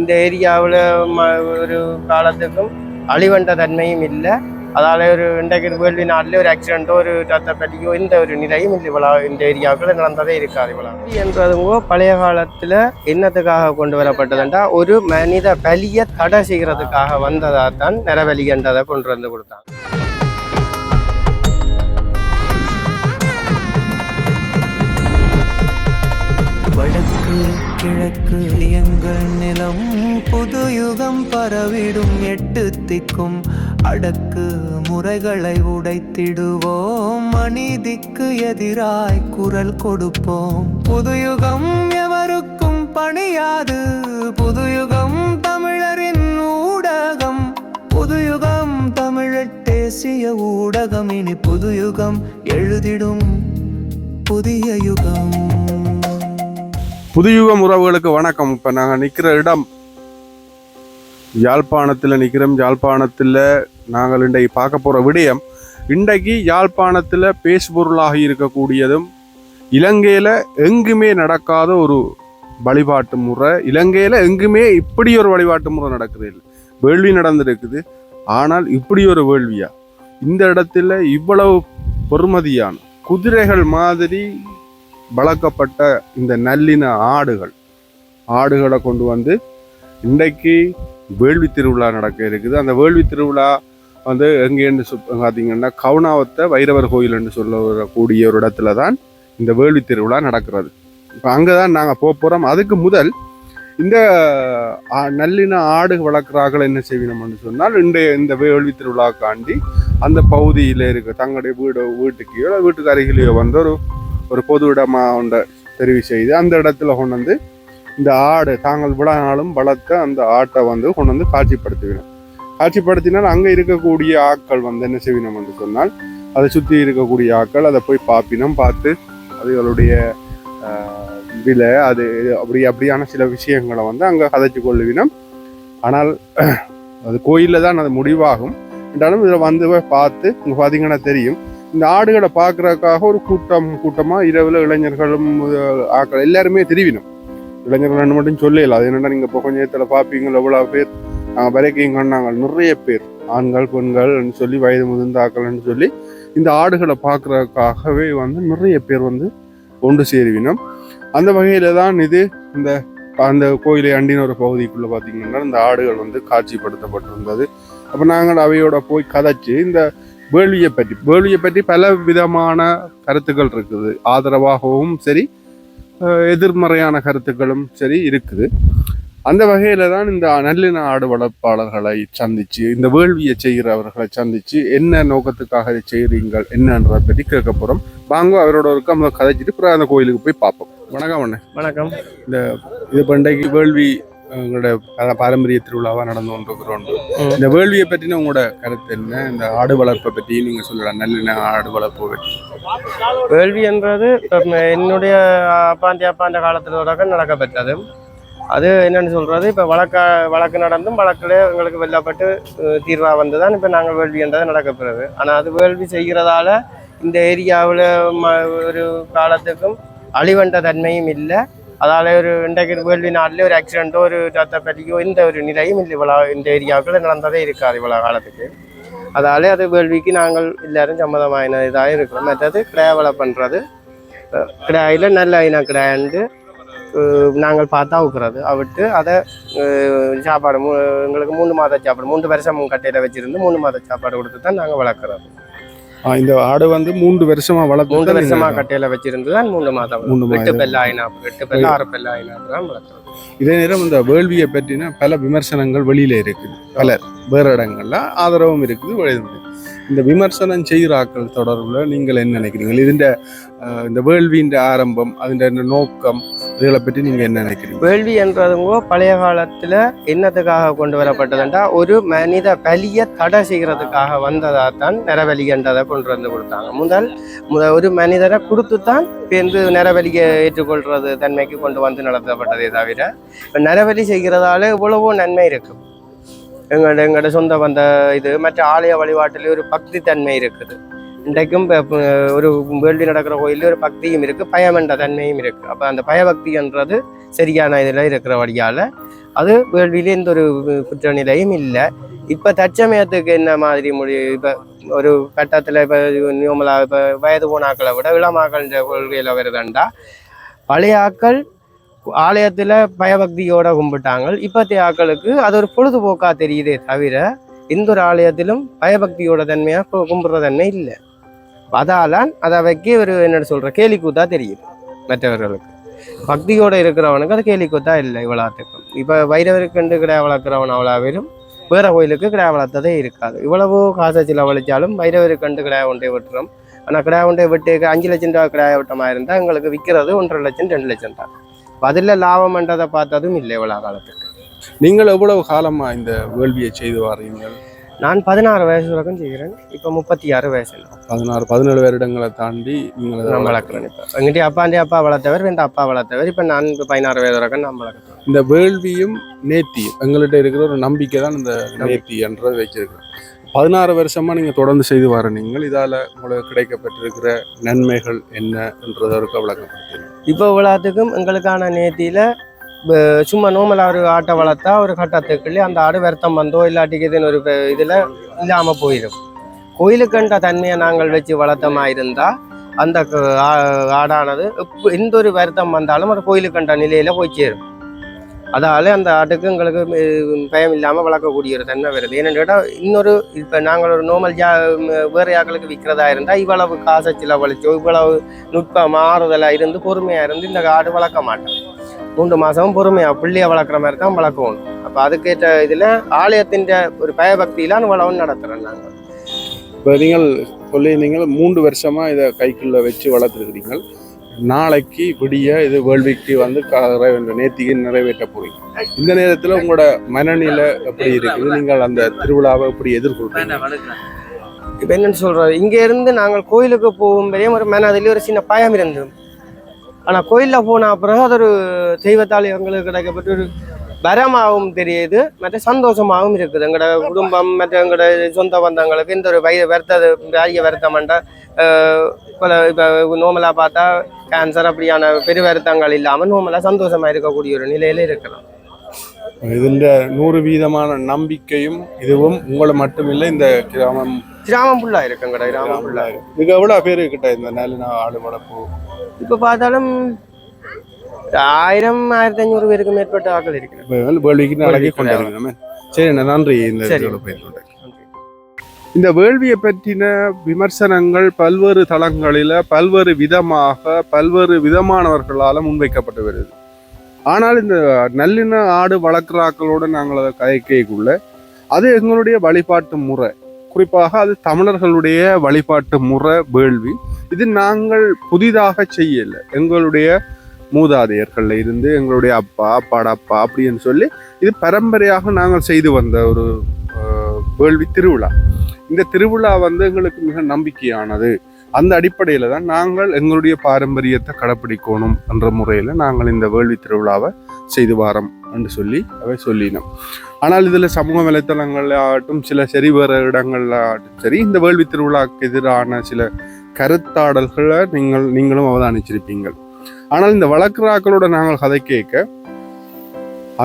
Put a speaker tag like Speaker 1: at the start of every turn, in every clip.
Speaker 1: இந்த ஏரியாவில் ஒரு காலத்துக்கும் அழிவண்ட தன்மையும் இல்லை. அதால் ஒரு இன்றைக்கு வேள்வி நாட்டில் ஒரு ஆக்சிடென்ட்டோ ஒரு தத்தப்பட்டியோ இந்த ஒரு நிலையும் இல்லை இவ்வளோ இந்த ஏரியாவுக்குள்ள நடந்ததே இருக்காது இவ்வளோ என்றதுங்கோ பழைய காலத்தில் என்னத்துக்காக கொண்டு வரப்பட்டதுண்டா? ஒரு மனித பலியை தடை செய்கிறதுக்காக வந்ததாக தான் நிறவெளின்றதை கொண்டு வந்து கொடுத்தாங்க.
Speaker 2: கிழக்கு எங்கள் நிலம் புது யுகம் பரவிடும் எட்டு திக்கும். அடக்கு முறைகளை உடைத்திடுவோம். அநீதிக்கு எதிராய் குரல் கொடுப்போம். புதுயுகம் எவருக்கும் பணியாது. புதுயுகம் தமிழரின் ஊடகம். புதுயுகம் தமிழர் தேசிய ஊடகம். இனி புதுயுகம் எழுதிடும் புதிய யுகம்.
Speaker 3: புதுயுகம் உறவுகளுக்கு வணக்கம். இப்போ நாங்கள் நிற்கிற இடம் யாழ்ப்பாணத்தில் நிற்கிறோம் யாழ்ப்பாணத்தில் நாங்கள் இன்றைக்கு பார்க்க போகிற விடயம் இன்றைக்கு யாழ்ப்பாணத்தில் பேசுபொருளாக இருக்கக்கூடியதும் இலங்கையில் எங்குமே நடக்காத ஒரு வழிபாட்டு முறை இலங்கையில் எங்குமே இப்படி ஒரு வழிபாட்டு முறை நடக்குது. இல்லை வேள்வி நடந்திருக்குது. ஆனால் இப்படி ஒரு வேள்வியா? இந்த இடத்துல இவ்வளவு பொறுமதியான குதிரைகள் மாதிரி வளர்க்கப்பட்ட இந்த நல்லின ஆடுகள். ஆடுகளை கொண்டு வந்து இன்றைக்கு வேள்வி திருவிழா நடக்க இருக்குது. அந்த வேள்வி திருவிழா வந்து எங்கேன்னு சொ பார்த்தீங்கன்னா கவுனாவத்தை வைரவர் கோயில் என்று சொல்லக்கூடிய ஒரு இடத்துல தான் இந்த வேள்வி திருவிழா நடக்கிறது. இப்போ அங்கே தான் நாங்கள் போக போகிறோம் அதுக்கு முதல் இந்த ஆ, நல்லின ஆடு வளர்க்குறார்கள் என்ன செய்யணும்னு சொன்னால் இன்றைய இந்த வேள்வி திருவிழாக்காண்டி அந்த பகுதியில் இருக்க தங்களுடைய வீடு வீட்டுக்கையோ வீட்டுக்கு அருகிலேயோ வந்து ஒரு ஒரு பொது இடமா ஒன்றை தெரிவு செய்து அந்த இடத்துல கொண்டு வந்து இந்த ஆடு தாங்கள் விடானாலும் நாளும் வளர்த்த அந்த ஆட்டை வந்து கொண்டு வந்து காட்சிப்படுத்துவினோம் காட்சிப்படுத்தினால் அங்கே இருக்கக்கூடிய ஆட்கள் வந்து என்ன செய்வினோம் என்று சொன்னால் அதை சுற்றி இருக்கக்கூடிய ஆட்கள் அதை போய் பார்ப்பினோம் பார்த்து அதுகளுடைய விலை அது அப்படி அப்படியான சில விஷயங்களை வந்து அங்கே கதைச்சு கொள்ளுவினோம். ஆனால் அது கோயிலில் தான் அது முடிவாகும். என்றாலும் இதில் வந்து பார்த்து இங்கே பார்த்தீங்கன்னா தெரியும். இந்த ஆடுகளை பார்க்கறதுக்காக ஒரு கூட்டம் கூட்டமாக இரவில் இளைஞர்களும் ஆக்கள் ஆட்கள் எல்லாருமே தெரிவினோம். இளைஞர்கள் மட்டும் சொல்லல. அது என்னென்னா நீங்கள் இப்போ கொஞ்ச நேரத்தில் பார்ப்பீங்களா எவ்வளோ பேர்? நாங்கள் வரைக்கும் கண்டாங்க நிறைய பேர். ஆண்கள் பெண்கள்னு சொல்லி வயது முதிர்ந்த ஆக்கள்னு சொல்லி இந்த ஆடுகளை பார்க்கறதுக்காகவே வந்து நிறைய பேர் வந்து ஒன்று சேருவினோம். அந்த வகையில் தான் இது இந்த அந்த கோயிலை அண்டின ஒரு பகுதிக்குள்ளே பார்த்தீங்கன்னா இந்த ஆடுகள் வந்து காட்சிப்படுத்தப்பட்டிருந்தது. அப்போ நாங்கள் அவையோட போய் கதைச்சு இந்த வேள்வியை பற்றி. வேள்வியை பற்றி பல விதமான கருத்துக்கள் இருக்குது. ஆதரவாகவும் சரி எதிர்மறையான கருத்துக்களும் சரி இருக்குது. அந்த வகையில தான் இந்த நல்லின ஆடு வளர்ப்பாளர்களை சந்திச்சு இந்த வேள்வியை செய்கிறவர்களை சந்திச்சு என்ன நோக்கத்துக்காக இதை செய்கிறீங்கள் என்னன்றதை பற்றி கேட்க போறோம். வாங்க அவரோட இருக்க நம்ம கதைச்சிட்டு அப்புறம் அந்த கோயிலுக்கு போய் பார்ப்போம். வணக்கம் அண்ணே.
Speaker 1: வணக்கம்.
Speaker 3: இது பண்டைக்கு வேள்வி உங்களோட பர- பாரம்பரிய திருவிழாவா நடந்து கொண்டிருக்கிறோம். இந்த வேள்வியை பற்றின உங்களோட கருத்து என்ன? இந்த ஆடு வளர்ப்பை பற்றி நீங்க சொல்லலாம். நல்லின ஆடு வளர்ப்பு பற்றி.
Speaker 1: வேள்வி என்றது என்னுடைய அப்பாண்டி அப்பாண்ட காலத்தில் தொடக்கம் நடக்கப்பட்டது அது என்னன்னு சொல்றது இப்போ வழக்க வழக்கு நடந்தும் வழக்கில் எங்களுக்கு வெல்லப்பட்டு தீர்வாக வந்து தான் இப்போ நாங்கள் வேள்வி என்றது நடக்கப்படுறது ஆனால் அது வேள்வி செய்கிறதால இந்த ஏரியாவில் ஒரு காலத்துக்கும் அழிவண்ட தன்மையும் இல்லை. அதால ஒரு இன்றைக்கு வேள்வி நாட்டில் ஒரு ஆக்சிடெண்ட்டோ ஒரு ரத்தப்பட்டியோ இந்த ஒரு நிலையும் இல்லை இவ்வளோ இந்த ஏரியாவுக்குள்ள நடந்ததே இருக்காது இவ்வளோ காலத்துக்கு அதாலே அது வேள்விக்கு நாங்கள் எல்லாரும் சம்மதமான இதாக இருக்கிறோம் மற்றது கிடாவலை பண்ணுறது கிடாயில் நல்ல இன கிராண்டு நாங்கள் பார்த்தா உக்கிறது அவிட்டு அதை சாப்பாடு எங்களுக்கு மூணு மாத சாப்பாடு மூன்று வருஷம் கட்டையில் வச்சுருந்து மூணு மாத சாப்பாடு கொடுத்து தான் நாங்கள் வளர்க்குறோம்
Speaker 3: இந்த ஆடு வந்து மூன்று வருஷமா வளர்த்து
Speaker 1: மூன்று வருஷமா கட்டையில் வச்சிருந்து தான் மூணு மாதம்
Speaker 3: மூணு
Speaker 1: எட்டு
Speaker 3: மாதம்.
Speaker 1: பெல்ல ஆயினா எட்டு பெல்ல ஆறு பெல்ல ஆயினா தான்
Speaker 3: இதே நேரம் இந்த வேள்வியை பற்றின பல விமர்சனங்கள் வெளியில இருக்குது. பலர் வேறு இடங்கள்ல ஆதரவும் இருக்குது. இந்த விமர்சனம் செய்கிறாக்கள் தொடர்பில் நீங்கள் என்ன நினைக்கிறீங்க இதுண்ட இந்த வேள்வியின் ஆரம்பம் அதிண்ட நோக்கம் இதுகளை பற்றி நீங்கள் என்ன நினைக்கிறீங்க
Speaker 1: வேள்வி என்றதுங்கோ பழைய காலத்தில் என்னத்துக்காக கொண்டு வரப்பட்டதுண்டா? ஒரு மனித பலியை தடை செய்கிறதுக்காக வந்ததாக தான் நிறவலிகன்றதை கொண்டு வந்து கொடுத்தாங்க. முதல் முத ஒரு மனிதரை கொடுத்து தான் பேர்ந்து நிறவெளியை ஏற்றுக்கொள்கிறது தன்மைக்கு கொண்டு வந்து நடத்தப்பட்டதே தவிர இப்போ நிறவெளி செய்கிறதால இவ்வளவோ நன்மை இருக்கும் எங்களோட எங்களோட சொந்த வந்த இது மற்ற ஆலய வழிபாட்டிலே ஒரு பக்தி தன்மை இருக்குது. இன்றைக்கும் ஒரு வேள்வி நடக்கிற கோயிலில் ஒரு பக்தியும் இருக்குது பயம் என்ற தன்மையும் இருக்குது அப்போ அந்த பயபக்தின்றது சரியான இதில் இருக்கிற வழியால் அது வேள்வியில எந்த ஒரு குற்ற நிலையும் இல்லை. இப்போ தற்சமயத்துக்கு என்ன மாதிரி மொழி இப்போ ஒரு கட்டத்தில் இப்போ நியூமலா இப்போ வயது போனாக்களை விட இளமாக்கள் கொள்கையில் வருதுண்டா பழைய ஆக்கள் ஆலயத்தில் பயபக்தியோட கும்பிட்டாங்க. இப்பத்திய ஆக்களுக்கு அது ஒரு பொழுதுபோக்கா தெரியுதே தவிர எந்த ஒரு ஆலயத்திலும் பயபக்தியோட தன்மையாக கும்பிட்ற தன்மை இல்லை. அதாலான் அதை வைக்க ஒரு என்ன சொல்கிற கேலிக்கூத்தா தெரியுது மற்றவர்களுக்கு. பக்தியோட இருக்கிறவனுக்கு அது கேலி கூத்தா இல்லை இவ்வளோத்துக்கும். இப்போ வைரவருக்கண்டு கிடா வளர்க்குறவன் அவ்வளோ பேரும் வேற கோயிலுக்கு கிடா வளர்த்ததே இருக்காது. இவ்வளவோ காசை செலவழிச்சாலும் வைரவருக்கண்டு கிடா ஒன்றை விட்டுறோம் ஆனால் கிடா ஒன்றை விட்டு அஞ்சு லட்சம் ரூபா கிடா விட்டமா இருந்தால் எங்களுக்கு விற்கிறது ஒன்றரை லட்சம் ரெண்டு லட்சம் தான். அதில் லாபம் பண்ணுறதை பார்த்ததும் இல்லை இவ்வளோ காலத்துக்கு.
Speaker 3: நீங்கள் எவ்வளவு காலமா இந்த வேள்வியை செய்து வாரீங்கள்
Speaker 1: நான் பதினாறு வயசு வரைக்கும் செய்கிறேன். இப்போ முப்பத்தி ஆறு வயசு
Speaker 3: பதினாறு பதினேழு வருடங்களை தாண்டி நீங்கள்
Speaker 1: நான் வளர்க்குறேன் இப்போ. எங்கிட்ட அப்பாண்டி அப்பா வளர்த்தவர் என் அப்பா வளர்த்தவர். இப்போ நான் இப்போ பதினாறு வயது வரைக்கும் நான் வளர்க்குறேன்.
Speaker 3: இந்த வேள்வியும் நேர்த்தியும் எங்கள்கிட்ட இருக்கிற ஒரு நம்பிக்கை தான் இந்த நேர்த்தி என்றதை வச்சிருக்கிறோம் பதினாறு வருஷமாக நீங்கள் தொடர்ந்து செய்து வர நீங்கள் இதால் உங்களுக்கு கிடைக்கப்பட்டிருக்கிற நன்மைகள் என்ன என்றதற்கு விளக்கப்படுத்தீங்க.
Speaker 1: இப்போ இவ்வளோத்துக்கும் எங்களுக்கான நேத்தியில் சும்மா நோமலாக ஒரு ஆட்டை வளர்த்தா ஒரு கட்டத்துக்குள்ளே அந்த ஆடு வருத்தம் வந்தோ இல்லாட்டிக்கு இதுன்னு ஒரு இதில் இல்லாமல் போயிடும். கோயிலுக்குன்ற தன்மையை நாங்கள் வச்சு வளர்த்தமாக இருந்தால் அந்த ஆ- ஆடானது எந்த ஒரு வருத்தம் வந்தாலும் அது கோயிலுக்குன்ற நிலையில் போய் சேரும். அதால அந்த ஆட்டுக்கு எங்களுக்கு பயம் இல்லாமல் வளர்க்கக்கூடிய ஒரு தன்மை வருது. ஏன்னு கேட்டால் இன்னொரு இப்போ நாங்கள் ஒரு நோமல் ஜா வேறு யாக்களுக்கு விற்கிறதா இருந்தால் இவ்வளவு காசை செலவழிச்சோ இவ்வளவு நுட்பம் மாறுதலாக இருந்து பொறுமையாக இருந்து இந்த ஆடு வளர்க்க மாட்டோம். மூன்று மாதமும் பொறுமையாக பிள்ளையை வளர்க்குற மாதிரி தான் வளர்க்கணும் அப்போ அதுக்கேற்ற இதில் ஆலயத்தின் ஒரு பயபக்தியிலான வளவும் நடத்துகிறோம் நாங்கள்
Speaker 3: இப்போ நீங்கள் சொல்லியிருந்தீங்க மூன்று வருஷமாக இதை கைக்குள்ளே வச்சு வளர்த்துருக்கிறீங்க நாளைக்கு விடிய இது வேள்விக்கு வந்து நேத்திக்கு நிறைவேற்ற போறீங்க இந்த நேரத்தில் உங்களோட மனநிலை எப்படி இருக்குது நீங்கள் அந்த திருவிழாவை எப்படி எதிர்கொள்றீங்க
Speaker 1: இப்போ என்னன்னு சொல்கிறது இங்கேருந்து நாங்கள் கோயிலுக்கு போகும் பெரிய ஒரு மனதிலே ஒரு சின்ன பயம் இருந்தது. ஆனால் கோயிலில் போன பிறகு அது ஒரு தெய்வத்தால் எங்களுக்கு கிடைக்கப்பட்டு ஒரு வரமாகவும் தெரியுது மற்ற சந்தோஷமாகவும் இருக்குது. எங்களோட குடும்பம் மற்ற எங்களோட சொந்த பந்தங்களுக்கு இந்த ஒரு வய வருத்தது பெரிய வருத்தமண்ட இப்போ நோமலாக பார்த்தா கேன்சர் அப்படியான பெரு வருத்தங்கள் இல்லாமல் நோமலாக சந்தோஷமாக இருக்கக்கூடிய ஒரு நிலையில இருக்கலாம்.
Speaker 3: இதுல நூறு வீதமான நம்பிக்கையும் இதுவும் உங்களை மட்டுமில்லை இந்த கிராமம்
Speaker 1: கிராமம் ஃபுல்லாக இருக்கு எங்களோட கிராமம் ஃபுல்லாக
Speaker 3: இது எவ்வளவு பேர் கிட்ட இந்த நல்ல ஆடு வளர்ப்பு
Speaker 1: இப்போ பார்த்தாலும் ஆயிரம் ஆயிரத்தி ஐநூறு பேருக்கு
Speaker 3: நாளைக்கு கொண்டு வரணும் சரி நன்றி இந்த இந்த வேள்வியை பற்றின விமர்சனங்கள் பல்வேறு தளங்களில பல்வேறு விதமாக பல்வேறு விதமானவர்களால முன்வைக்கப்பட்டு வருது ஆனால் இந்த நல்லின ஆடு வளர்க்குறாக்களோட நாங்கள் அதை கதைக்கைக்குள்ள அது எங்களுடைய வழிபாட்டு முறை குறிப்பாக அது தமிழர்களுடைய வழிபாட்டு முறை வேள்வி இது நாங்கள் புதிதாக செய்யல எங்களுடைய மூதாதையர்களில் இருந்து எங்களுடைய அப்பா பாடப்பா அப்படின்னு சொல்லி இது பரம்பரையாக நாங்கள் செய்து வந்த ஒரு வேள்வி திருவிழா. இந்த திருவிழா வந்து எங்களுக்கு மிக நம்பிக்கையானது. அந்த அடிப்படையில் தான் நாங்கள் எங்களுடைய பாரம்பரியத்தை கடைப்பிடிக்கணும் என்ற முறையில் நாங்கள் இந்த வேள்வி திருவிழாவை செய்து வாரம் என்று சொல்லி அவை சொல்லினோம். ஆனால் இதில் சமூக வலைத்தளங்கள் ஆகட்டும் சில சரி வேற இடங்கள்ல ஆகட்டும் சரி இந்த வேள்வி திருவிழாவுக்கு எதிரான சில கருத்தாடல்களை நீங்கள் நீங்களும் அவதானிச்சிருப்பீங்கள். ஆனால் இந்த வழக்குறாக்களோட நாங்கள் கதை கேட்க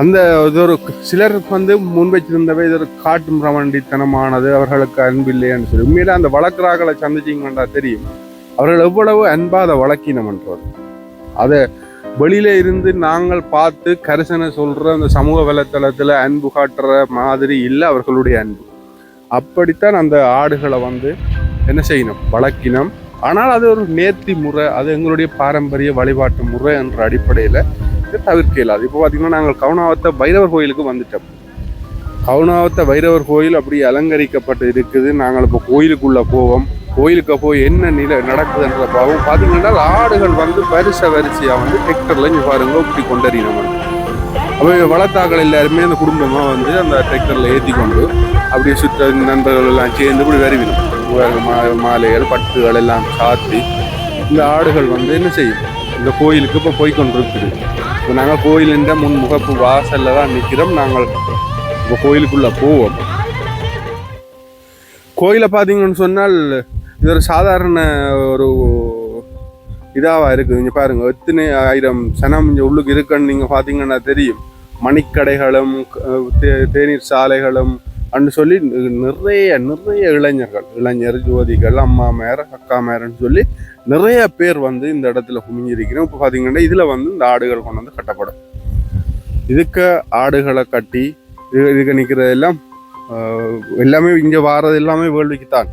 Speaker 3: அந்த இது ஒரு சிலர் வந்து முன்வைச்சிருந்தவை இது ஒரு காட்டு பிரமண்டித்தனமானது அவர்களுக்கு அன்பில்லைன்னு சொல்லி. உண்மையில அந்த வழக்குறாக்களை சந்திச்சிங்கன்னா தெரியும். அவர்கள் எவ்வளவு அன்பா அதை வழக்கினம்ன்றது அதை வெளியில இருந்து நாங்கள் பார்த்து கரிசனை சொல்ற அந்த சமூக வலைத்தளத்துல அன்பு காட்டுற மாதிரி இல்லை அவர்களுடைய அன்பு. அப்படித்தான் அந்த ஆடுகளை வந்து என்ன செய்யணும் வழக்கினம் ஆனால் அது ஒரு நேர்த்தி முறை அது எங்களுடைய பாரம்பரிய வழிபாட்டு முறை என்ற அடிப்படையில் இதை தவிர்க்க இல்லாது இப்போ பார்த்திங்கன்னா நாங்கள் கவுனாவத்த பைரவர் கோயிலுக்கு வந்துட்டோம். கவுனாவத்த பைரவர் கோயில் அப்படி அலங்கரிக்கப்பட்டு இருக்குது. நாங்கள் இப்போ கோயிலுக்குள்ளே போவோம். கோயிலுக்கு போய் என்ன நிலை நடக்குதுன்ற பாவம். பார்த்தீங்கன்னா ஆடுகள் வந்து பரிசை வரிசையாக வந்து டிராக்டர்ல இங்கே பாருங்க இப்படி கொண்டறினோம் அப்போ வளர்த்தாக்கள் எல்லாருமே அந்த குடும்பமாக வந்து அந்த டிராக்டரில் ஏற்றி கொண்டு அப்படியே சுற்ற நண்பர்கள் எல்லாம் சேர்ந்து இப்படி வருவினோம். மாலைகள் பட்டுகள் எல்லாம் சாத்தி இந்த ஆடுகள் வந்து என்ன செய்யும்? இந்த கோயிலுக்கு இப்போ போய் கொண்டிருக்குது இப்போ நாங்கள் கோயிலின்ற முன் முகப்பு வாசலில் தான் நிற்கிறோம் நாங்கள் இப்போ கோயிலுக்குள்ளே போவோம். கோயிலை பார்த்தீங்கன்னு சொன்னால் இது ஒரு சாதாரண ஒரு இதாவாக இருக்குது. இங்கே பாருங்க எத்தனை ஆயிரம் சனம் இங்கே உள்ளுக்கு இருக்குன்னு நீங்கள் பார்த்தீங்கன்னா தெரியும். மணிக்கடைகளும் தே- தேநீர் சாலைகளும் அப்படின்னு சொல்லி நிறைய நிறைய இளைஞர்கள் இளைஞர் ஜோதிகள் அம்மா மேர அக்கா மேரன்னு சொல்லி நிறைய பேர் வந்து இந்த இடத்துல குமிஞ்சிருக்கிறோம் இப்போ பார்த்தீங்கன்னா இதில் வந்து இந்த ஆடுகள் கொண்டு வந்து கட்டப்படும். இதுக்கு ஆடுகளை கட்டி இது இதுக்கு நிற்கிறது எல்லாம் எல்லாமே இங்கே வாரது எல்லாமே வேள்விக்கு தான்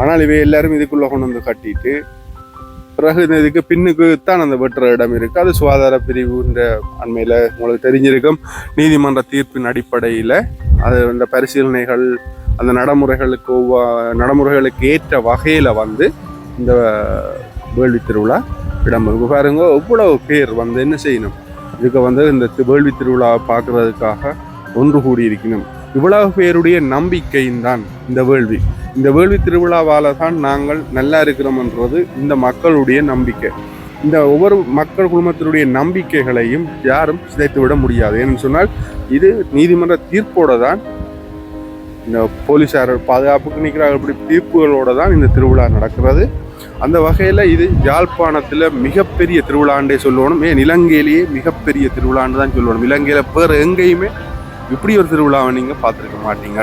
Speaker 3: ஆனால் இவை எல்லாரும் இதுக்குள்ளே கொண்டு வந்து கட்டிட்டு பிறகு இந்த இதுக்கு பின்னுக்கு தான் அந்த வெட்டுற இடம் இருக்குது அது சுகாதார பிரிவுன்ற அண்மையில் உங்களுக்கு தெரிஞ்சிருக்கும். நீதிமன்ற தீர்ப்பின் அடிப்படையில் அது அந்த பரிசீலனைகள் அந்த நடைமுறைகளுக்கு ஒவ்வொ- நடைமுறைகளுக்கு ஏற்ற வகையில் வந்து இந்த வேள்வி திருவிழா இடம் பாருங்க எவ்வளவு பேர் வந்து என்ன செய்யணும்? இதுக்கு வந்து இந்த வேள்வி திருவிழாவை பார்க்குறதுக்காக ஒன்று கூடி இருக்கணும் இவ்வளவு பேருடைய நம்பிக்கையும் தான் இந்த வேள்வி. இந்த வேள்வி திருவிழாவால் தான் நாங்கள் நல்லா இருக்கிறோம்ன்றது இந்த மக்களுடைய நம்பிக்கை. இந்த ஒவ்வொரு மக்கள் குழுமத்தினுடைய நம்பிக்கைகளையும் யாரும் சிதைத்துவிட முடியாது. ஏன்னு சொன்னால் இது நீதிமன்ற தீர்ப்போட தான் இந்த போலீஸார் பாதுகாப்புக்கு நிற்கிறார்கள். இப்படி தீர்ப்புகளோட தான் இந்த திருவிழா நடக்கிறது. அந்த வகையில் இது யாழ்ப்பாணத்தில் மிகப்பெரிய திருவிழாண்டே சொல்லணும். ஏன்? இலங்கையிலேயே மிகப்பெரிய திருவிழாண்டு தான் சொல்லணும். இலங்கையில் வேறு எங்கேயுமே இப்படி ஒரு திருவிழாவை நீங்கள் பார்த்துருக்க மாட்டீங்க.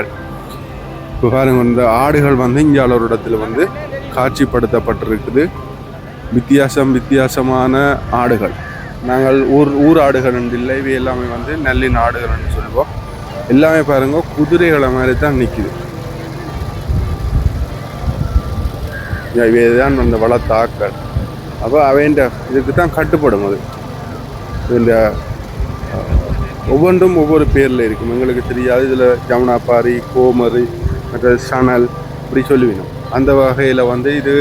Speaker 3: இப்போ பாருங்க இந்த ஆடுகள் வந்து இந்தியாவில் ஒரு இடத்துல வந்து காட்சிப்படுத்தப்பட்டிருக்குது. வித்தியாசம் வித்தியாசமான ஆடுகள். நாங்கள் ஊர் ஊர் ஆடுகள் இல்லை இவை எல்லாமே வந்து நல்லின் ஆடுகள்னு சொல்லுவோம். எல்லாமே பாருங்க குதிரைகளை மாதிரி தான் நிற்குது இவைதான் அந்த வளத்தாக்கள். அப்போ அவைண்ட இதுக்கு தான் கட்டுப்படும் அது. இந்த ஒவ்வொன்றும் ஒவ்வொரு பேரில் இருக்கும். எங்களுக்கு தெரியாது இதில் ஜமுனாபாரி கோமரி மற்ற சணல் இப்படி சொல்லுவீங்க அந்த வகையில் வந்து இது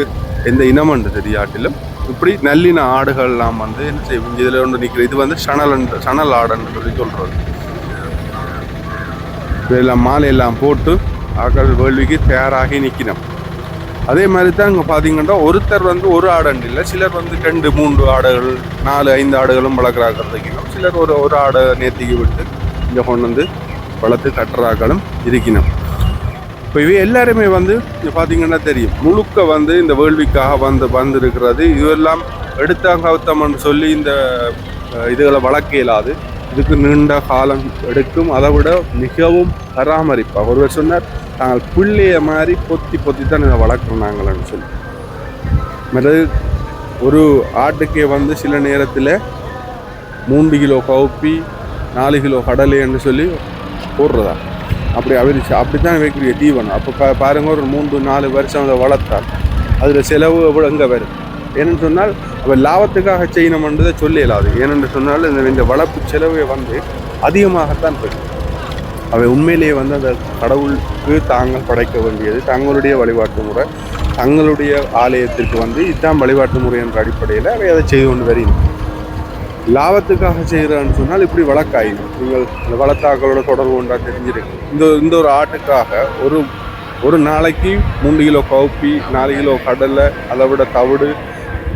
Speaker 3: எந்த இனமன்று தெரியாட்டிலும் இப்படி நல்லின ஆடுகள்லாம் வந்து என்ன செய்வோம் இதில் ஒன்று நிற்கிற இது வந்து சணல் சணல் ஆடுன்னு சொல்லி சொல்கிறது இதெல்லாம் மாலையெல்லாம் போட்டு ஆக்கள் வேள்விக்கு தயாராகி நிற்கணும் அதே மாதிரி தான் இங்கே பார்த்தீங்கன்னா ஒருத்தர் வந்து ஒரு ஆடுன்னு இல்லை சிலர் வந்து ரெண்டு மூன்று ஆடுகள் நாலு ஐந்து ஆடுகளும் வளர்க்குறாக்கிறதுக்கணும் சிலர் ஒரு ஒரு ஆடை நேர்த்திக்கு விட்டு இங்கே கொண்டு வந்து வளர்த்து கட்டுறாக்களும் இருக்கணும் இப்போ இவை எல்லாருமே வந்து இங்கே பார்த்தீங்கன்னா தெரியும். முழுக்க வந்து இந்த வேள்விக்காக வந்து வந்திருக்கிறது. இதுவெல்லாம் எடுத்தாங்க கவுத்தம்னு சொல்லி இந்த இதுகளை வளர்க்க இயலாது இதுக்கு நீண்ட காலம் எடுக்கும். அதை விட மிகவும் பராமரிப்பாக. ஒருவர் சொன்னார் நாங்கள் பிள்ளைய மாதிரி பொத்தி பொத்தி தான் இதை வளர்க்குறோம் சொல்லி. மற்றது ஒரு ஆட்டுக்கே வந்து சில நேரத்தில் மூன்று கிலோ கவுப்பி நாலு கிலோ கடலைன்னு சொல்லி போடுறதா? அப்படி அவிழ்ச்சி. அப்படி தான் வைக்கிற தீவனம் அப்போ பா பாருங்க ஒரு மூன்று நாலு வருஷம் அதை வளர்த்தால் அதில் செலவு எவ்வளோ எங்கே வரும்? ஏன்னு சொன்னால் அவள் லாபத்துக்காக செய்யணும்ன்றதை சொல்ல இயலாது. ஏனென்று சொன்னால் இந்த இந்த வளர்ப்பு செலவை வந்து அதிகமாகத்தான் போயிடும். அவை உண்மையிலேயே வந்து அந்த கடவுளுக்கு தாங்கள் படைக்க வேண்டியது தங்களுடைய வழிபாட்டு முறை தங்களுடைய ஆலயத்திற்கு வந்து இதுதான் வழிபாட்டு முறை என்ற அடிப்படையில் அவை அதை செய்து கொண்டு வருகின்றன. லாபத்துக்காக செய்கிறான்னு சொன்னால் இப்படி வழக்காயிடும் நீங்கள் இந்த வளத்தாக்களோட தொடர்பு கொண்டா தெரிஞ்சிருக்கு இந்த இந்த ஒரு ஆட்டுக்காக ஒரு ஒரு நாளைக்கு மூன்று கிலோ கவுப்பி நாலு கிலோ கடலை அதை விட தவிடு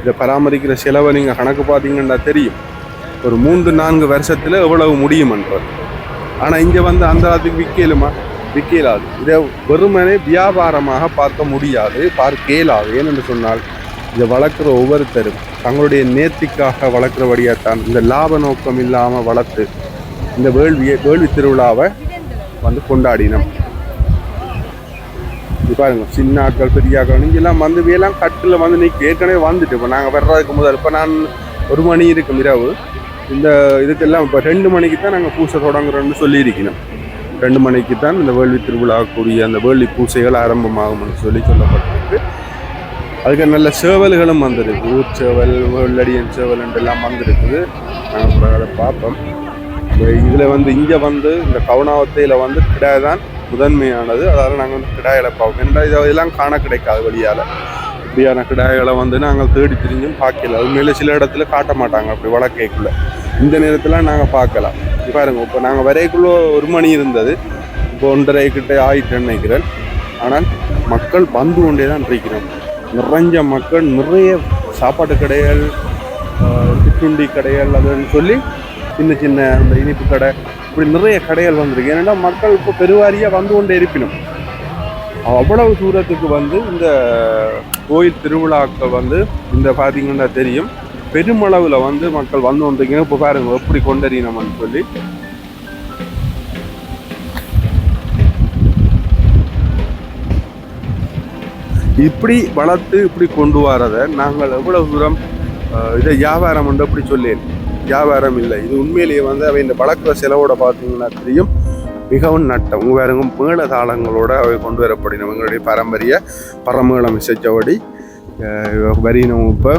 Speaker 3: இதை பராமரிக்கிற செலவை நீங்கள் கணக்கு பார்த்தீங்கன்னா தெரியும். ஒரு மூன்று நான்கு வருஷத்தில் எவ்வளவு முடியுமன்றது ஆனால் இங்கே வந்து அந்த அளவுக்கு விற்கலுமா? விற்கலாது. இதை வெறுமனே வியாபாரமாக பார்க்க முடியாது பார்க்க இயலாது ஏனென்று சொன்னால் இதை வளர்க்குற ஒவ்வொருத்தரும் தங்களுடைய நேர்த்திக்காக வளர்க்குறபடியாத்தான் இந்த லாப நோக்கம் இல்லாமல் வளர்த்து இந்த வேள்வியை வேள்வி திருவிழாவை வந்து கொண்டாடினோம். இது பாருங்க சின்ன ஆட்கள் பெரிய ஆட்கள் நீங்க எல்லாம் வந்து எல்லாம் கட்டில் வந்து நீ ஏற்கனவே வந்துட்டு. இப்போ நாங்கள் வர்றதுக்கு முதல் இப்போ நான் ஒரு மணி இருக்கும் இரவு. இந்த இதுக்கெல்லாம் இப்போ ரெண்டு மணிக்கு தான் நாங்கள் பூசை தொடங்குறோம்னு சொல்லியிருக்கணும். ரெண்டு மணிக்கு தான் இந்த வேள்வி திருவிழா கூடிய அந்த வேள்வி பூசைகள் ஆரம்பமாகும்னு சொல்லி சொல்லப்பட்டிருக்கு. அதுக்கு நல்ல சேவல்களும் வந்திருக்கு. ஊர் சேவல் வெள்ளடியன் சேவல் எல்லாம் வந்திருக்குது. நாங்கள் அதை பார்ப்போம். இதில் வந்து இங்கே வந்து இந்த கவுனாவத்தையில் வந்து கிடாய் தான் முதன்மையானது. அதால் நாங்கள் வந்து கிடாயில் பார்ப்போம். ஏன்னா இதெல்லாம் காண கிடைக்காது வழியால். இப்படியான கிடாய்களை வந்து நாங்கள் தேடி திரிஞ்சும் பார்க்கல. உண்மையில் சில இடத்துல காட்ட மாட்டாங்க அப்படி வழக்கைக்குள்ளே. இந்த நேரத்தில் நாங்கள் பார்க்கலாம். பாருங்கள் இப்போ நாங்கள் வரைக்குள்ளே ஒரு மணி இருந்தது. இப்போ ஒன்றரை கிட்டே ஆயிட்டு நினைக்கிறேன். ஆனால் மக்கள் வந்து கொண்டே தான் இருக்கிறோம். நிறைஞ்ச மக்கள் நிறைய சாப்பாட்டு கடைகள் சிற்றுண்டி கடைகள் அதுன்னு சொல்லி சின்ன சின்ன அந்த இனிப்பு கடை இப்படி நிறைய கடைகள் வந்திருக்கு. ஏன்னா மக்கள் இப்போ பெருவாரியாக வந்து கொண்டே இருப்பினும். அவ்வளவு தூரத்துக்கு வந்து இந்த கோயில் திருவிழாக்கள் வந்து இந்த பார்த்தீங்கன்னா தெரியும். பெருமளவில் வந்து மக்கள் வந்து வந்தீங்க இப்போ பாருங்கள் எப்படி கொண்டறியணும்னு சொல்லி. இப்படி வளர்த்து இப்படி கொண்டு வரதை நாங்கள் எவ்வளவு தூரம் இதை வியாபாரம் என்று அப்படி சொல்லேன். வியாபாரம் இல்லை. இது உண்மையிலேயே வந்து அவை இந்த வளர்க்குற செலவோட பார்த்தீங்கன்னா தெரியும். மிகவும் நட்டம். உங்க பாருங்க மேள தாளங்களோடு அவை கொண்டு வரப்படினோம் எங்களுடைய பாரம்பரிய பரமேளம் இசைச்சபடி வரினோம் இப்போ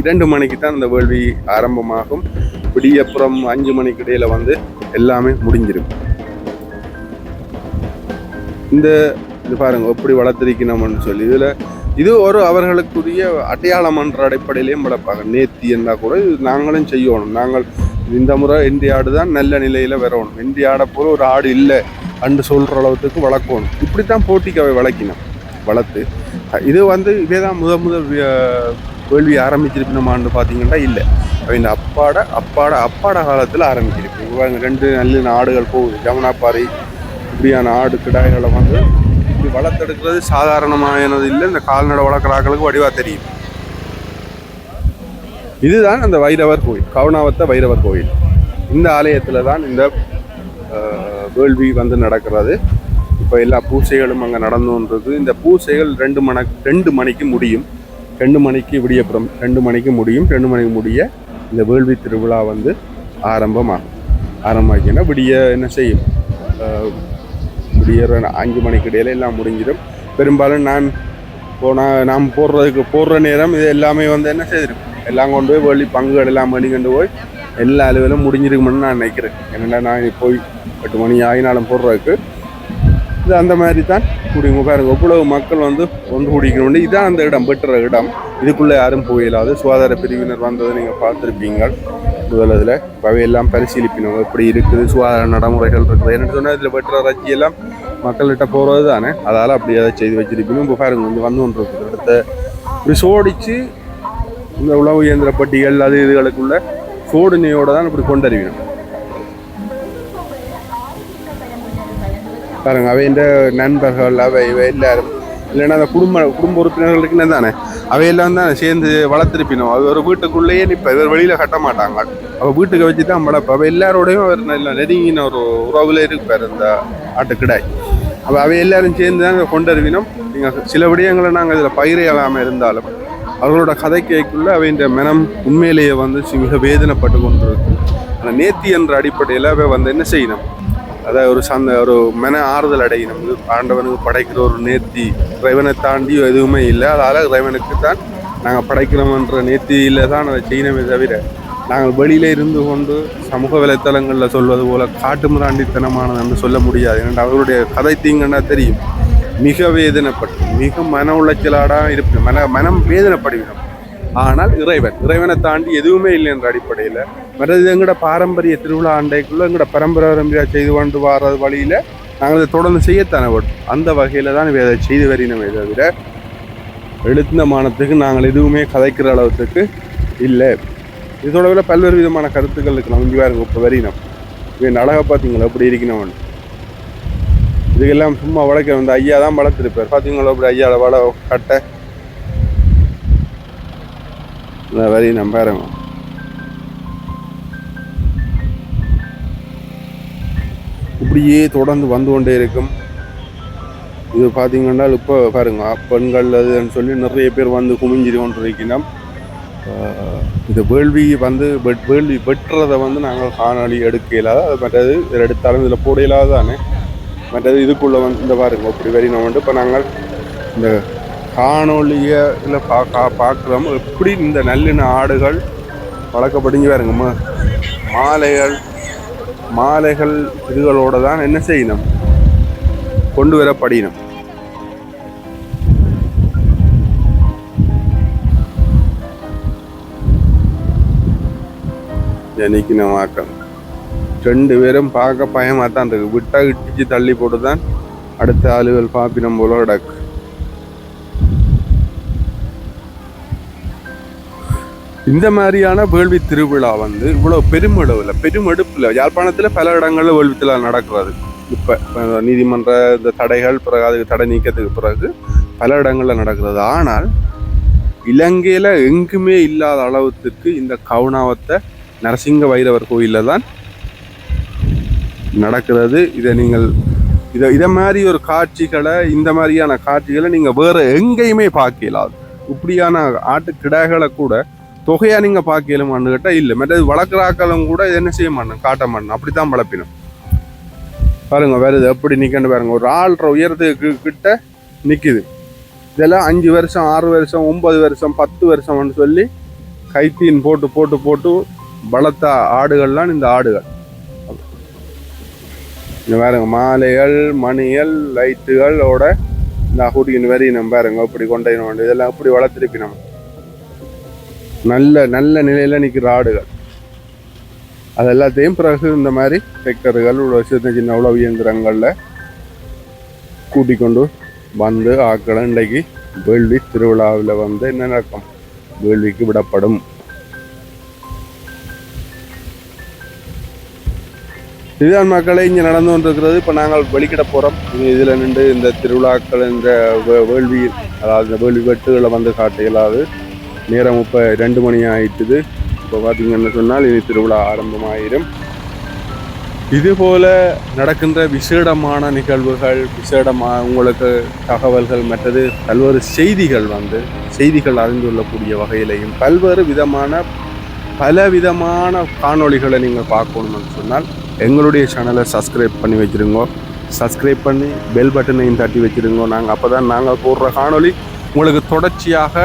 Speaker 3: இரண்டு மணிக்கு தான் இந்த வேள்வி ஆரம்பமாகும். விடியப்புறம் அஞ்சு மணிக்கு இடையில வந்து எல்லாமே முடிஞ்சிருக்கும் இந்த இது பாருங்கள் எப்படி வளர்த்திருக்கணும்னு சொல்லி. இதில் இது ஒரு அவர்களுக்குரிய அடையாளம் அடிப்படையிலையும் வளர்ப்பாங்க. நேத்தி இருந்தால் கூட இது நாங்களும் செய்யணும். நாங்கள் இந்த முறை இந்திய ஆடு தான் நல்ல நிலையில் வரணும். இந்திய ஆடை போல ஒரு ஆடு இல்லை அன்று சொல்கிற அளவுக்கு வளர்க்கணும். இப்படி தான் போட்டிக்கு அவை வளர்க்கணும் வளர்த்து இது வந்து இதே தான் முத முத வி- வேள்வி ஆண்டு பார்த்தீங்கன்னா இல்லை. அவை இந்த அப்பாட அப்பாட அப்பாட காலத்தில் ஆரம்பிச்சிருக்கு ரெண்டு நல்ல ஆடுகள் போகுது. ஜமுனாப்பாறை இப்படியான ஆடு கிடாய்களை வந்து இப்படி வளர்த்தெடுக்கிறது சாதாரணமானது இல்லை. இந்த கால்நடை வளர்க்குறாக்களுக்கு வடிவா தெரியும். இதுதான் அந்த வைரவர் கோயில். கவுனாவத்த வைரவர் கோயில். இந்த ஆலயத்தில் தான் இந்த வேள்வி வந்து நடக்கிறது. இப்போ எல்லா பூசைகளும் அங்கே நடந்துன்றது. இந்த பூசைகள் ரெண்டு மணி ரெண்டு மணிக்கு முடியும். ரெண்டு மணிக்கு விடியப்புறம் ரெண்டு மணிக்கு முடியும். ரெண்டு மணிக்கு முடிய இந்த வேள்வி திருவிழா வந்து ஆரம்பமாகும். ஆரம்பமாக்கினா விடிய என்ன செய்யும்? விடியற அஞ்சு மணிக்கு இடையில எல்லாம் முடிஞ்சிடும். பெரும்பாலும் நான் போனால் நாம் போடுறதுக்கு போடுற நேரம் இது எல்லாமே வந்து என்ன செய்திருக்கும்? எல்லாம் கொண்டு போய் வெளி பங்குகள் எல்லாம் பண்ணி கொண்டு போய் எல்லா அலுவலும் முடிஞ்சிருக்குமென்னு நான் நினைக்கிறேன். என்னடா நான் போய் எட்டு மணி ஆகினாலும் போடுறதுக்கு? இது அந்த மாதிரி தான் குடிங்க பாருங்க இவ்வளவு மக்கள் வந்து ஒன்று குடிக்கணும்னு இதான் அந்த இடம். பெற்ற இடம். இதுக்குள்ளே யாரும் போயிடாது சுகாதார பிரிவினர் வந்ததை நீங்கள் பார்த்துருப்பீங்க முதல் இதில் அவையெல்லாம் பரிசீலிப்பினோம். எப்படி இருக்குது? சுகாதார நடைமுறைகள் இருக்குது. என்னென்னு சொன்னால் இதில் வெட்டுற ரச்சி எல்லாம் மக்கள்கிட்ட போகிறது தானே அதால் அப்படி அதை செய்து வச்சிருப்பினும் இப்போ பாருங்க வந்து வந்து ஒன்று இருக்குது அடுத்த இப்படி சோடிச்சு இந்த உழவு இயந்திர பட்டிகள் அது இதுகளுக்குள்ள சோடனையோட தான் இப்படி கொண்டறிவினோம் பாருங்க அவையின் நண்பர்கள் அவை இவை எல்லாரும் இல்லைன்னா அந்த குடும்ப குடும்ப உறுப்பினர்களுக்கு தானே? அவையெல்லாம் தான் சேர்ந்து வளர்த்திருப்பினோம். அது ஒரு வீட்டுக்குள்ளேயே நிற்ப இவர் வெளியில் கட்ட மாட்டாங்க. அவள் வீட்டுக்கு வச்சு தான் வளர்ப்பு அவள் எல்லாரோடையும் அவர் நல்ல நெருங்கின ஒரு உறவுல இருப்பார் அந்த ஆட்டுக்கிடாய். அப்போ அவை எல்லாரும் சேர்ந்து தான் வருவினோம் நீங்கள் சில விடயங்களை நாங்கள் இதில் பயிரையலாமல் இருந்தாலும் அவர்களோட கதை கேட்குள்ள அவையின் மனம் உண்மையிலேயே வந்து மிக வேதனைப்பட்டு கொண்டிருக்கும். ஆனால் நேத்தி என்ற அடிப்படையில் அவை வந்து என்ன செய்யணும் அதை ஒரு சந்த ஒரு மன ஆறுதல் அடையும் இது ஆண்டவனுக்கு படைக்கிற ஒரு நேர்த்தி. இறைவனை தாண்டி எதுவுமே இல்லை. அதால் இறைவனுக்கு தான் நாங்கள் படைக்கிறோம்ன்ற நேர்த்தியில் தான் அதை செய்யணுமே தவிர நாங்கள் வெளியில இருந்து கொண்டு சமூக வலைத்தளங்களில் சொல்வது போல காட்டு மிராண்டித்தனமானது என்று சொல்ல முடியாது. ஏன்னா அவருடைய கதை தீங்கன்னா தெரியும். மிக வேதனைப்பட்டு மிக மன உளைச்சலாடாக இருப்பேன் மன மனம் வேதனைப்படுகிறோம் ஆனால் இறைவன் இறைவனை தாண்டி எதுவுமே இல்லை என்ற அடிப்படையில் மற்றது எங்களோட பாரம்பரிய திருவிழா ஆண்டைக்குள்ளே எங்களோட பரம்பரை செய்து கொண்டு வர வழியில் நாங்கள் இதை தொடர்ந்து செய்யத்தானே வேண்டும். அந்த வகையில் தான் இதை செய்து வரினமே தவிர எழுத்த மானத்துக்கு நாங்கள் எதுவுமே கதைக்கிற அளவுக்கு இல்லை. இது தொடர்பில் பல்வேறு விதமான கருத்துக்கள் இருக்கலாம் இங்கே பாருங்க இப்போ வரினம் இவன் அழகா பார்த்தீங்களா? எப்படி இருக்கணும் இதுக்கெல்லாம் சும்மா வளர்க்க வந்து ஐயா தான் வளர்த்துருப்பார். பார்த்தீங்களா? அப்படி ஐயாவோட வள கட்டை. வரி நம்ம இப்படியே தொடர்ந்து வந்து கொண்டே இருக்கும். இது பார்த்தீங்கன்னா இப்போ பாருங்க பெண்கள் அதுன்னு சொல்லி நிறைய பேர் வந்து குமிஞ்சிரி கொண்டு இந்த வேள்வி வந்து வெட்- வேள்வி வெட்டுறதை வந்து நாங்கள் காணொளி எடுக்க இல்லாத அது மற்றது இதில் எடுத்தாலும் இதில் போட இல்லாத தானே. மற்றது இதுக்குள்ளே வந்து இந்த பாருங்க இப்படி வரி நம்ம வந்து இப்போ நாங்கள் இந்த காணொளியை இல்லை பார்க்க பார்க்குறோம். எப்படி இந்த நல்லின ஆடுகள் வளர்க்கப்படிஞ்சு பாருங்க மாலைகள் மாலைகள் இதுகளோடு தான் என்ன செய்யணும்? கொண்டு வரப்படினும் ஜனிக்கின மாற்றம் ரெண்டு பேரும் பார்க்க பயமாக தான் இருக்குது விட்டா இட்டிச்சு தள்ளி போட்டு தான் அடுத்த ஆளுகள் பாப்பினம் போல கிடக்கு. இந்த மாதிரியான வேள்வி திருவிழா வந்து இவ்வளோ பெருமளவில் பெருமெடுப்பில் யாழ்ப்பாணத்தில் பல இடங்களில் வேள்வி திருவிழா நடக்கிறது. இப்போ நீதிமன்ற இந்த தடைகள் பிறகு அதுக்கு தடை நீக்கத்துக்கு பிறகு பல இடங்களில் நடக்கிறது. ஆனால் இலங்கையில் எங்குமே இல்லாத அளவுக்கு இந்த கவுனாவத்தை நரசிங்க வைரவர் கோயிலில் தான் நடக்கிறது. இதை நீங்கள் இதை இதை மாதிரி ஒரு காட்சிகளை இந்த மாதிரியான காட்சிகளை நீங்கள் வேறு எங்கேயுமே பார்க்கலாம் இப்படியான ஆட்டு கிடாய்களை கூட தொகையா நீங்க பார்க்கலுமான்னு கேட்டால் இல்லை. மற்றது வளர்க்குறாக்களும் கூட இது என்ன செய்ய மாட்டோம் காட்ட மாட்டோம் அப்படித்தான் வளர்ப்பினோம். பாருங்க வருது. எப்படி நிற்கன்னு பாருங்க. ஒரு ஆள்ற உயரத்துக்கு கிட்ட நிற்கிது இதெல்லாம் அஞ்சு வருஷம் ஆறு வருஷம் ஒன்பது வருஷம் பத்து வருஷம்னு சொல்லி கைத்தீன் போட்டு போட்டு போட்டு வளர்த்த ஆடுகள்லாம் இந்த ஆடுகள். இங்கே பாருங்க மாலைகள் மணிகள் லைட்டுகளோட இந்த அகுடியின் வரி நம்ம பாருங்க இப்படி கொண்டு இதெல்லாம் இப்படி வளர்த்துருப்பி நம்ம நல்ல நல்ல நிலையில் நிற்கிற ஆடுகள். அது எல்லாத்தையும் பிறகு இந்த மாதிரி டெக்டர்கள் உள்ள சின்ன சின்ன உழவு இயந்திரங்களில் கூட்டிக் கொண்டு வந்து ஆக்களை இன்றைக்கு வேள்வி திருவிழாவில் வந்து என்ன நடக்கும்? வேள்விக்கு விடப்படும். இதுதான் மக்களே இங்கே நடந்து கொண்டிருக்கிறது. இப்போ நாங்கள் வெளிக்கிட போகிறோம் இதில் நின்று இந்த திருவிழாக்கள் இந்த வேள்வி அதாவது இந்த வேள்வி வெட்டுகளை வந்து காட்ட இயலாது. நேரம் இப்போ ரெண்டு மணி ஆயிட்டுது. இப்போ பார்த்தீங்கன்னு சொன்னால் இனி திருவிழா ஆரம்பமாயிரும். இதுபோல் நடக்கின்ற விசேடமான நிகழ்வுகள் விசேடமாக உங்களுக்கு தகவல்கள் மற்றது பல்வேறு செய்திகள் வந்து செய்திகள் அறிந்து கொள்ளக்கூடிய வகையிலையும் பல்வேறு விதமான பல விதமான காணொளிகளை நீங்கள் பார்க்கணும்னு சொன்னால் எங்களுடைய சேனலை சப்ஸ்கிரைப் பண்ணி வச்சிருங்க. சப்ஸ்கிரைப் பண்ணி பெல் பட்டனையும் தட்டி வச்சுருங்கோ. நாங்கள் அப்போ தான் நாங்கள் போடுற காணொளி உங்களுக்கு தொடர்ச்சியாக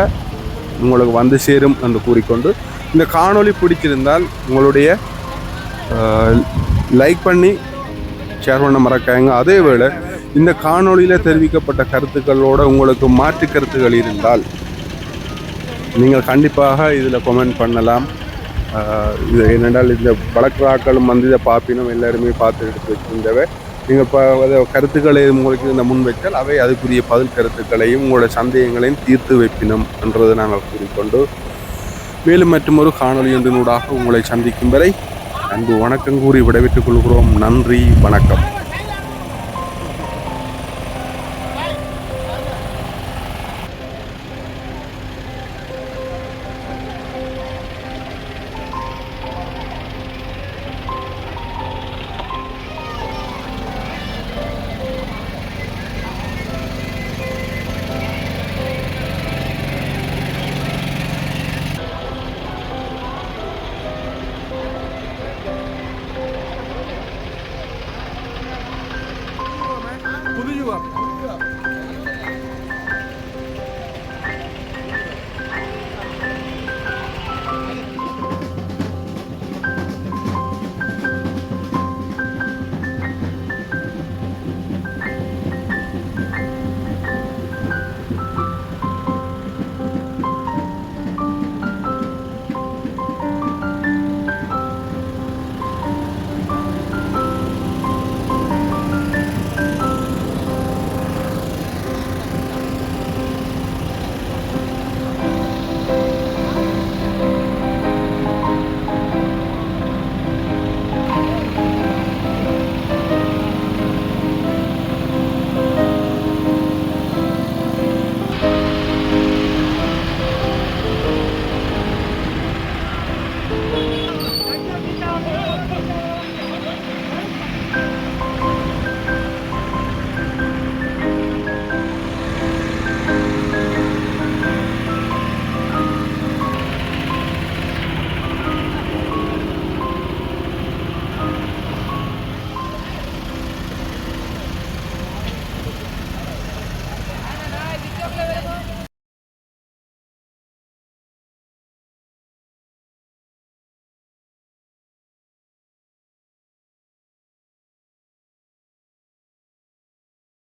Speaker 3: உங்களுக்கு வந்து சேரும் என்று கூறிக்கொண்டு இந்த காணொளி பிடிச்சிருந்தால் உங்களுடைய லைக் பண்ணி ஷேர் பண்ண மறக்காங்க. அதே வேளை இந்த காணொளியில் தெரிவிக்கப்பட்ட கருத்துக்களோட உங்களுக்கு மாற்று கருத்துக்கள் இருந்தால் நீங்கள் கண்டிப்பாக இதில் கமெண்ட் பண்ணலாம். இது என்னென்றால் இந்த வழக்கராக்களும் வந்து இதை பார்ப்பினும் எல்லாருமே பார்த்து எடுத்து வச்சிருந்தவை நீங்கள் இப்போ கருத்துக்களை உங்களுக்கு இந்த முன் வைத்தால் அவை அதுக்குரிய பதில் கருத்துக்களையும் உங்களோட சந்தேகங்களையும் தீர்த்து வைப்பினும் என்றதை நாங்கள் கூறிக்கொண்டு மேலும் மற்றும் ஒரு ஒன்றினூடாக உங்களை சந்திக்கும் வரை அன்பு வணக்கம் கூறி விடைபெற்றுக் கொள்கிறோம். நன்றி வணக்கம்.
Speaker 4: புது யுகம்